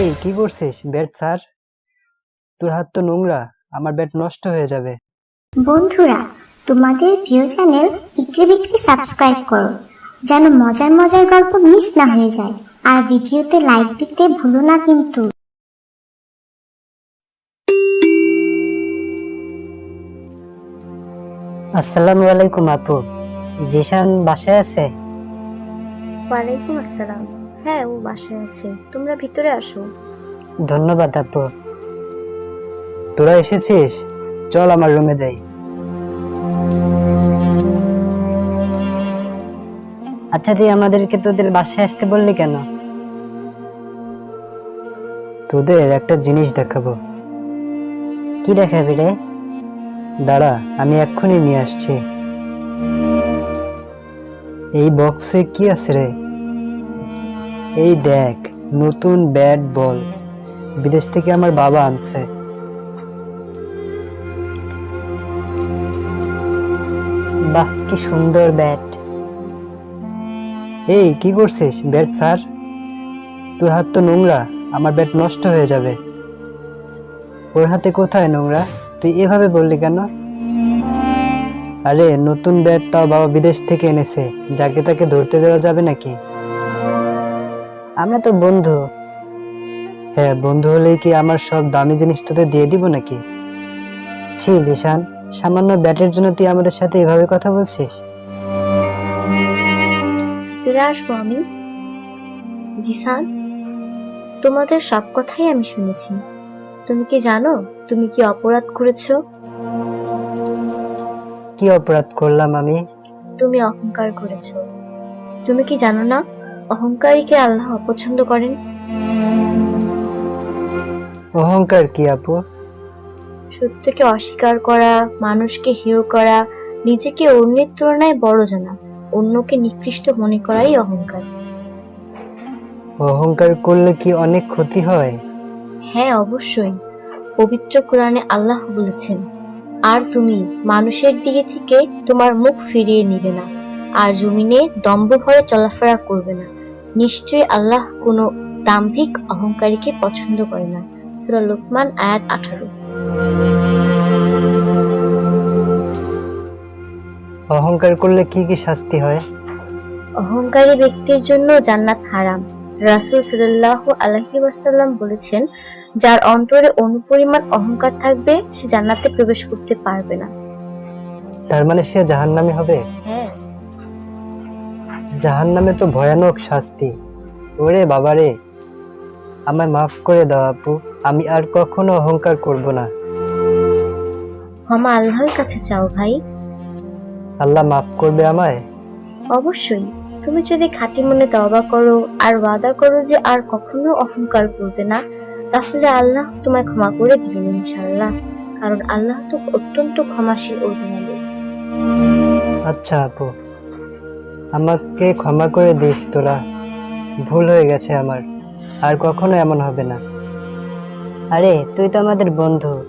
এই কি করছিস? ব্যাট স্যার তোর হাত তো নোংরা আমার ব্যাট নষ্ট হয়ে যাবে। বন্ধুরা তোমাদের প্রিয় চ্যানেল ইকরি বিক্রি সাবস্ক্রাইব করো যেন মজার মজার গল্প মিস না হয়ে যায়। আর ভিডিওতে লাইক দিতে ভুলো না কিন্তু। আসসালামু আলাইকুম আপু। জিশান বাসায় আছে? ওয়ালাইকুম আসসালাম। হ্যাঁ ও বাসায় আছে। তোমরা ভিতরে আসো। ধন্যবাদ আপু তোরা এসেছিস? চল আমার রুমে যাই। আচ্ছা তুই আমাদেরকে তোদের বাসায় আসতে বললি কেন? তোদের একটা জিনিস দেখাবো। কি দেখাবি রে? দাঁড়া, আমি এক্ষুনি নিয়ে আসছি। এই বক্সে কি আছে রে? এই দেখ, নতুন ব্যাট বল। বিদেশ থেকে আমার বাবা আনছে। বাহ, কি সুন্দর ব্যাট। এই, কি করছিস ব্যাট, স্যার? তোর হাত তো নোংরা, আমার ব্যাট নষ্ট হয়ে যাবে। ওর হাতে কোথায় নোংরা? তুই এভাবে বললি কেন? আরে, নতুন ব্যাট তাও বাবা বিদেশ থেকে এনেছে। যাকে তাকে ধরতে দেওয়া যাবে নাকি? আমরা তো বন্ধু। হ্যাঁ বন্ধু হলেই কি আমার সব দামি জিনিস তোদের দিয়ে দিব নাকি? ছি জিশান সামান্য ব্যাটের জন্য তুই আমাদের সাথে এভাবে কথা বলছিস? ভিতরে আসব আমি? জিসান তোমাদের সব কথাই আমি শুনেছি। তুমি কি জানো তুমি কি অপরাধ করেছ? কি অপরাধ করলাম আমি? তুমি অহংকার করেছ। তুমি কি জানো না অহংকারীকে আল্লাহ অপছন্দ করেন? অহংকার কি আপু? সত্যকে অস্বীকার করা মানুষকে হেয় করা নিজেকে অন্যের তুলনায় বড় জানা অন্যকে নিকৃষ্ট মনে করাই অহংকার। অহংকার করলে কি অনেক ক্ষতি হয়? হ্যাঁ অবশ্যই। পবিত্র কোরআনে আল্লাহ বলেছেন আর তুমি মানুষের দিকে থেকে তোমার মুখ ফিরিয়ে নিবে না আর জমিনে দম্ভ ভরে চলাফেরা করবে না। নিশ্চয়ই আল্লাহ কোনো দাম্ভিক অহংকারীকে পছন্দ করে না। সূরা লোকমান আয়াত আঠারো। অহংকার করলে কি কি শাস্তি হয়? অহংকারী ব্যক্তির জন্য জান্নাত হারাম। রাসূল সাল্লাল্লাহ আলাইহি ওয়াসাল্লাম বলেছেন যার অন্তরে অনুপরিমাণ অহংকার থাকবে সে জান্নাতে প্রবেশ করতে পারবে না। তার মানে সে জাহান্নামে হবে? হ্যাঁ জাহান্নামে তো ভয়ানক শাস্তি। ওরে বাবারে আমায় মাফ করে দাও আপু আমি আর কখনো অহংকার করব না। ক্ষমা আল্লাহর কাছে চাও ভাই। আল্লাহ মাফ করবে আমায়? অবশ্যই। তুমি যদি খাঁটি মনে তওবা করো আর ওয়াদা করো যে আর কখনো অহংকার করবে না তাহলে আল্লাহ তোমায় ক্ষমা করে দিবেন ইনশাআল্লাহ কারণ আল্লাহ তো অত্যন্ত ক্ষমাশীল ও দয়ালু আচ্ছা আপু। আমাকে ক্ষমা করে দিস তোরা। ভুল হয়ে গেছে আমার। আর কখনো এমন হবে না। আরে, তুই তো আমাদের বন্ধু।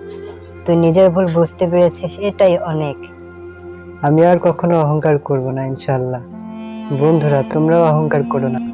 তুই নিজের ভুল বুঝতে পেরেছিস, এটাই অনেক। আমি আর কখনো অহংকার করব না ইনশাল্লাহ বন্ধুরা, তোমরাও অহংকার করো না।